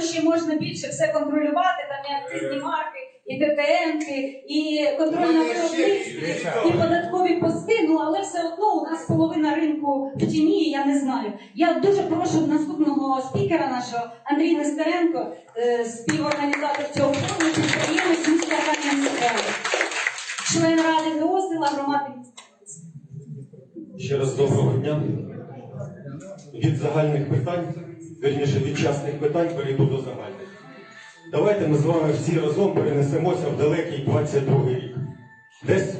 ще можна більше все контролювати, там і акцизні марки, і ТТН, і контрольна виробництво, і податкові пости. Ну але все одно у нас половина ринку в тіні, я не знаю. Я дуже прошу наступного спікера нашого Андрій Нестеренко, е, співорганізатор цього форуму, підприємець міста Кам'янського, член ради ГО села громади. Ще раз доброго дня. Від загальних питань, вірніше від частних питань перейду до загальних. Давайте ми з вами всі разом перенесемося в далекий 22 рік. Десь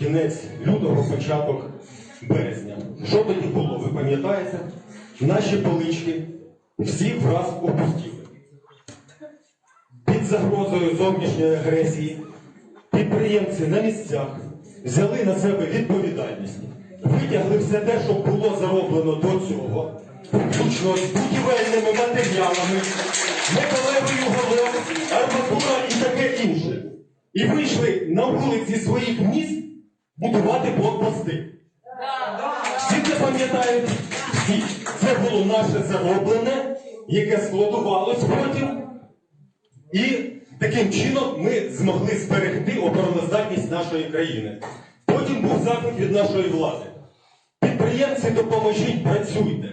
кінець лютого, початок березня. Що тоді було, ви пам'ятаєте? Наші полички всі враз опустіли. Під загрозою зовнішньої агресії підприємці на місцях взяли на себе відповідальність, витягли все те, що було зароблено до цього, з будівельними матеріалами, металевою головою, арматура і таке інше. І вийшли на вулиці своїх міст будувати блокпости. Всі це пам'ятають? Всі. Це було наше зароблене, яке складувалось потім. І таким чином ми змогли зберегти обороноздатність нашої країни. Потім був заклик від нашої влади. Підприємці, допоможіть, працюйте.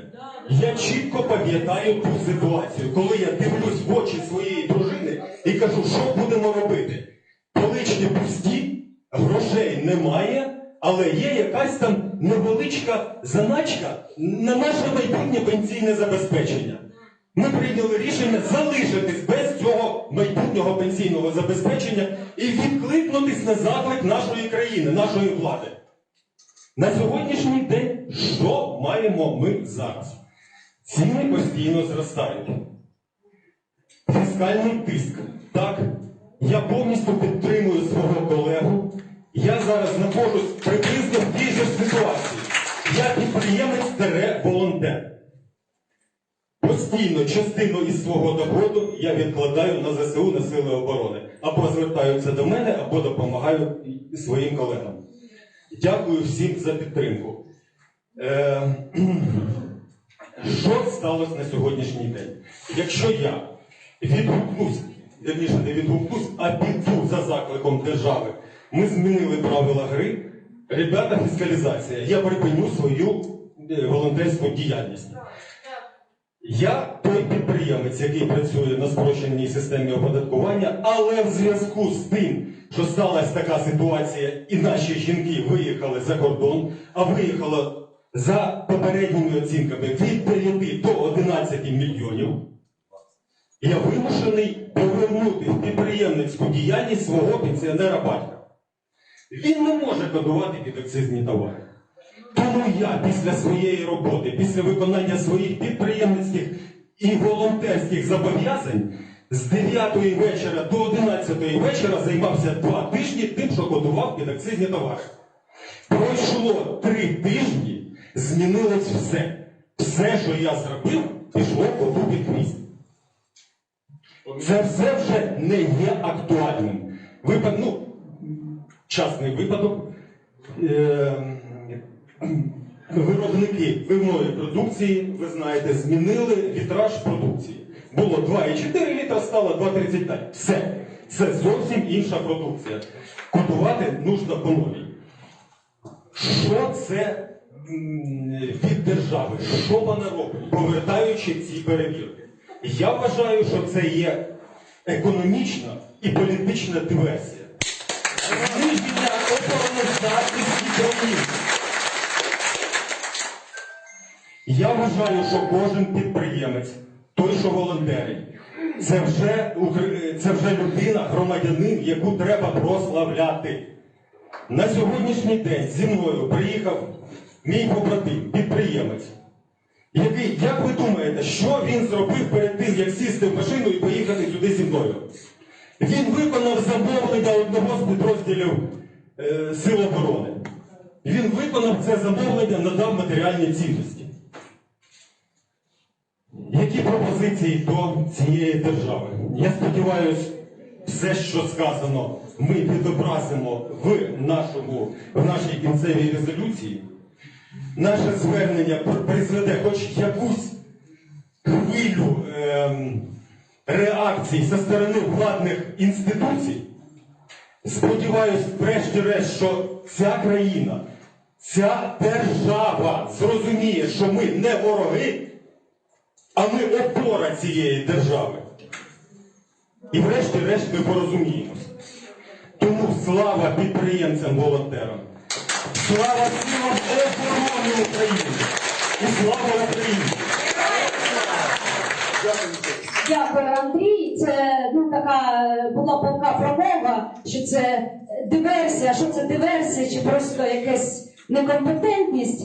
Я чітко пам'ятаю ту ситуацію, коли я дивлюсь в очі своєї дружини і кажу, що будемо робити. Полички пусті, грошей немає, але є якась там невеличка заначка на наше майбутнє пенсійне забезпечення. Ми прийняли рішення залишитись без цього майбутнього пенсійного забезпечення і відкликнутись на заклик нашої країни, нашої влади. На сьогоднішній день що маємо ми зараз? Ціни постійно зростають. Фіскальний тиск. Так, я повністю підтримую свого колегу. Я зараз знаходжусь приблизно в тій же ситуації. Я підприємець тере волонтер. Постійно частину із свого доходу я відкладаю на ЗСУ на Сили оборони. Або звертаються до мене, або допомагаю своїм колегам. Дякую всім за підтримку. Е, що сталося на сьогоднішній день? Якщо я відгукнусь, вірніше не відгукнусь, а піду за закликом держави, ми змінили правила гри. Ребята, фіскалізація, я припиню свою е, волонтерську діяльність. Я той підприємець, який працює на спрощеній системі оподаткування, але в зв'язку з тим, що сталася така ситуація, і наші жінки виїхали за кордон, а виїхало за попередніми оцінками від 9 до 11 мільйонів, я вимушений повернути в підприємницьку діяльність свого пенсіонера батька. Він не може кодувати під акцизні товари. Тому я після своєї роботи, після виконання своїх підприємницьких і волонтерських зобов'язань з 9 вечора до 11 вечора займався два тижні тим, що кодував під акцизні товари. Пройшло три тижні, змінилось все. Все, що я зробив, пішло коту під хвіст. Це все вже не є актуальним. Випад, ну, частний випадок. Е, Виробники пивної продукції, ви знаєте, змінили вітраж. Було 2,4 літра, стало 2,35. Все. Це зовсім інша продукція. Купувати нужно новій. Що це від держави? Що вона робить, повертаючи ці перевірки? Я вважаю, що це є економічна і політична диверсія. Зниження обороноздатності країни. Я вважаю, що кожен підприємець, той, що волонтерить, це вже, це вже людина, громадянин, яку треба прославляти. На сьогоднішній день зі мною приїхав мій побратим, підприємець, який, як ви думаєте, що він зробив перед тим, як сісти в машину і поїхати сюди зі мною? Він виконав замовлення одного з підрозділів е, Сил оборони. Він виконав це замовлення, надав матеріальні цінності. Пропозиції до цієї держави? Я сподіваюся, все, що сказано, ми відобразимо в, нашому, в нашій кінцевій резолюції. Наше звернення призведе хоч якусь хвилю ем, реакцій зі сторони владних інституцій, сподіваюсь, врешті-решт, що ця країна, ця держава зрозуміє, що ми не вороги, а ми опора цієї держави. І врешті-решт ми порозуміємося. Тому слава підприємцям-волонтерам, слава силам оборони України і слава Україні! Дякую, Андрій. Це ну така була полка промова, що це диверсія, що це диверсія, чи просто якась некомпетентність.